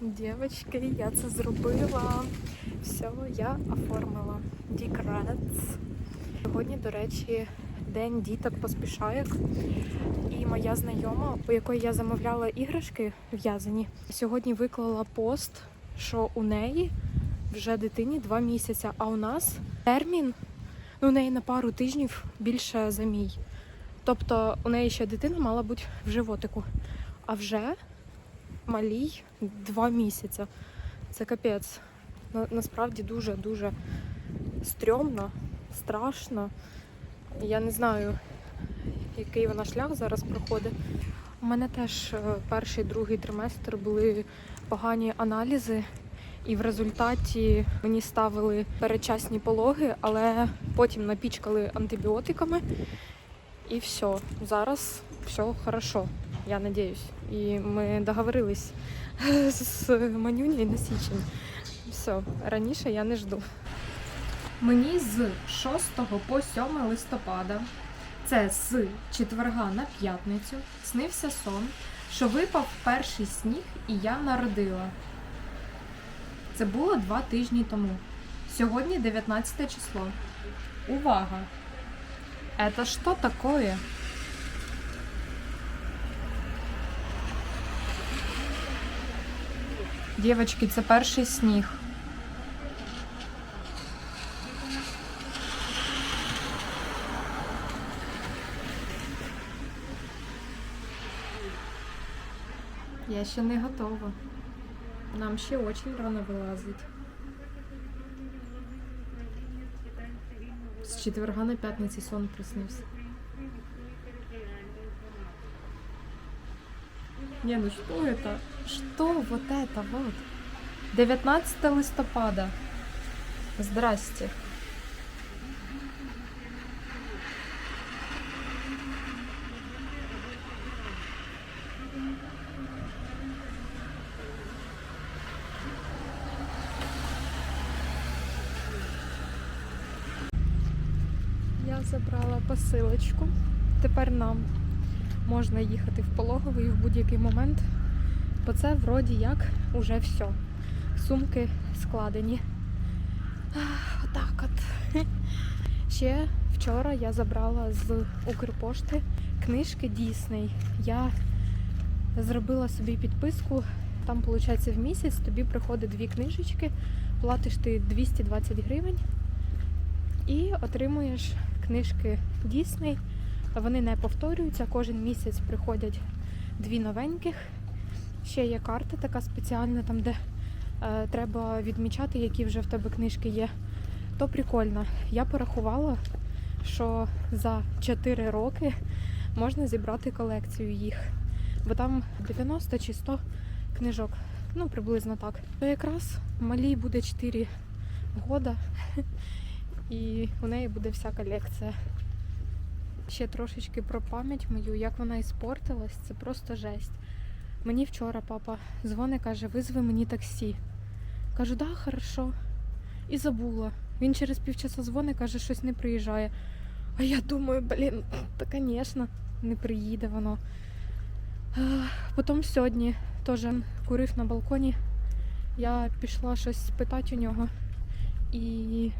Дівчатки, я це зробила. Все, я оформила декрет. Сьогодні, до речі, день діток поспішайок. І моя знайома, у якої я замовляла іграшки в'язані, сьогодні виклала пост, що у неї вже дитині два місяці, а у нас термін ну, у неї на пару тижнів більше за мій. Тобто у неї ще дитина мала бути в животику. А вже малій два місяці. Це капець. На, насправді дуже-дуже стрьомно, страшно. Я не знаю, який вона шлях зараз проходить. У мене теж е, перший другий триместр були погані аналізи, і в результаті мені ставили передчасні пологи, але потім напічкали антибіотиками. І все. Зараз все хорошо, я надіюсь. І ми договорились з манюнею на січень. Все, раніше я не жду. Мені з 6 по 7 листопада, це з четверга на п'ятницю, снився сон, що випав перший сніг і я народила. Це було два тижні тому. Сьогодні 19 число. Увага! Это что такое? Дівчатки, це перший сніг. Я ще не готова. Нам ще очень рано вилазить. З четверга на п'ятниці сон приснився. Не, ну что это? Что вот это вот? 19 листопада. Здрасте. Я забрала посилочку. Тепер нам можна їхати в пологовий в будь-який момент, бо це вроді як уже все. Сумки складені. Отак от. Ще вчора я забрала з Укрпошти книжки Дісней. Я зробила собі підписку. Там, виходить, в місяць тобі приходить дві книжечки, платиш ти 220 гривень і отримуєш книжки Дісней. Вони не повторюються. Кожен місяць приходять дві новеньких. Ще є карта така спеціальна, там де е, треба відмічати, які вже в тебе книжки є. То прикольно. Я порахувала, що за 4 роки можна зібрати колекцію їх. Бо там 90 чи 100 книжок. Ну, приблизно так. То якраз малій буде 4 года, і у неї буде вся колекція. Ще трошечки про пам'ять мою, як вона іспортилась, це просто жесть. Мені вчора папа дзвонить, каже, визви мені таксі. Кажу, да, хорошо. І забула. Він через півчаса дзвонить, каже, щось не приїжджає. А я думаю, блін, та звісно, не приїде воно. Потім сьогодні теж курив на балконі. Я пішла щось спитати у нього і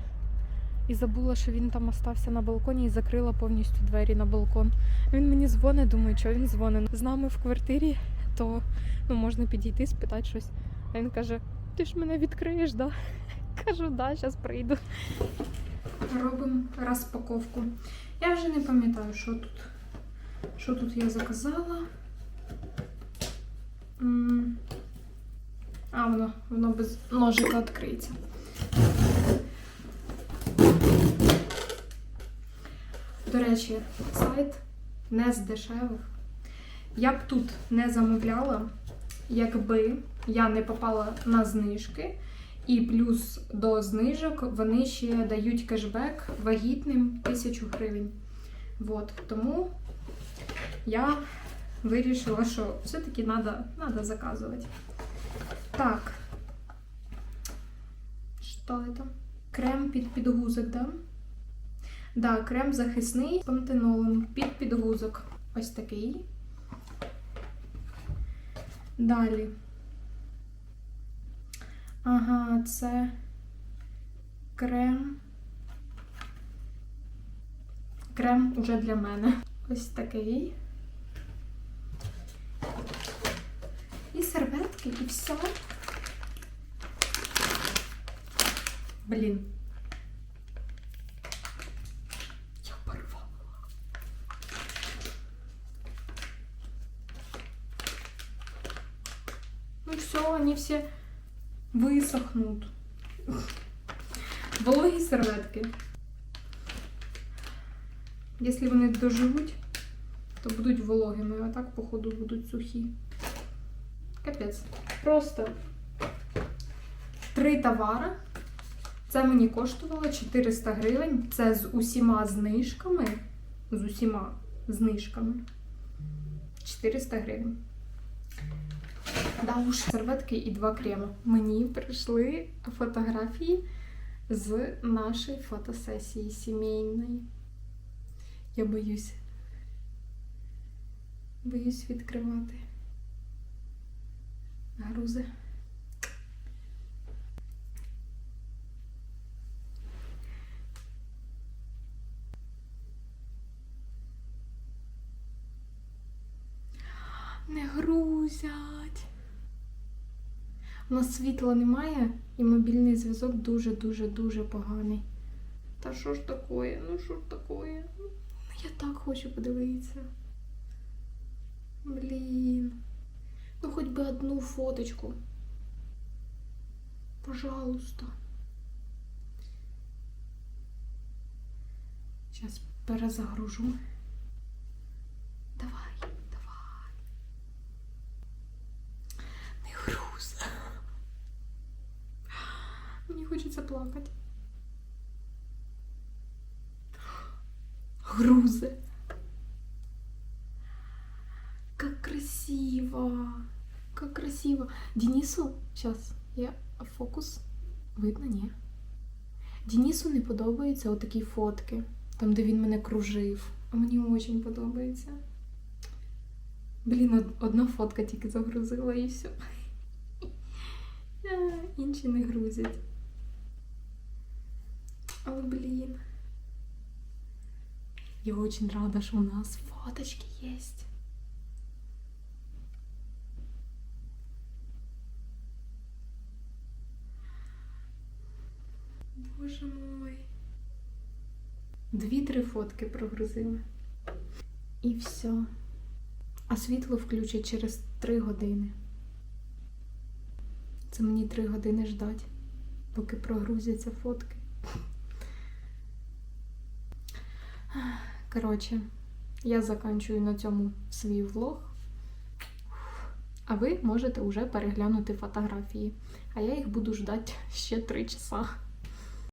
і забула, що він там остався на балконі і закрила повністю двері на балкон. Він мені дзвонить, думаю, що він дзвонить. З нами в квартирі, то ну, можна підійти, спитати щось. А він каже: ти ж мене відкриєш, да? Кажу, да, зараз прийду. Робимо розпаковку. Я вже не пам'ятаю, що тут. Що тут я заказала. А, воно, воно без ножика відкриється. До речі, сайт не з дешевих. Я б тут не замовляла, якби я не попала на знижки. І плюс до знижок вони ще дають кешбек вагітним 1000 гривень. Вот. Тому я вирішила, що все-таки треба надо заказувати. Так. Що це? Крем під підгузок, да? Да, крем захисний з пантенолом під підгузок. Ось такий. Далі Ага, це крем. Крем уже для мене. Ось такий. І серветки, і все. Блін. Ну все, они все высохнут. Вологі серветки. Якщо вони доживуть, то будуть вологими, а так, походу, будуть сухі. Капець. Просто три товари. Це мені коштувало 400 гривень. Це з усіма знижками. З усіма знижками. 400 гривень. Да уж, серветки і два крема. Мені прийшли фотографії з нашої фотосесії сімейної. Я боюсь. Боюсь відкривати грузи. Не грузять. У нас світла немає і мобільний зв'язок дуже-дуже-дуже поганий. Та що ж таке? Ну що ж таке? Ну, я так хочу подивитися. Блін. Ну хоч би одну фоточку. Пожалуйста. Зараз перезагружу. Давай. Не груз. Мені хочеться плакати. Грузи. Как красиво. Как красиво. Денису, сейчас, я фокус. Видно, ні. Денису не подобаються отакі фотки, там, де він мене кружив. А мені дуже подобається. Блін, одна фотка тільки загрузила і все. Інші не грузять. Але блін. Я очень рада, что у нас фоточки есть. Боже мой. Дві-три фотки прогрузила. І все. А світло включать через три години. Це мені три години ждать, поки прогрузяться фотки. Коротше, я заканчую на цьому свій влог. А ви можете вже переглянути фотографії. А я їх буду ждати ще три часа.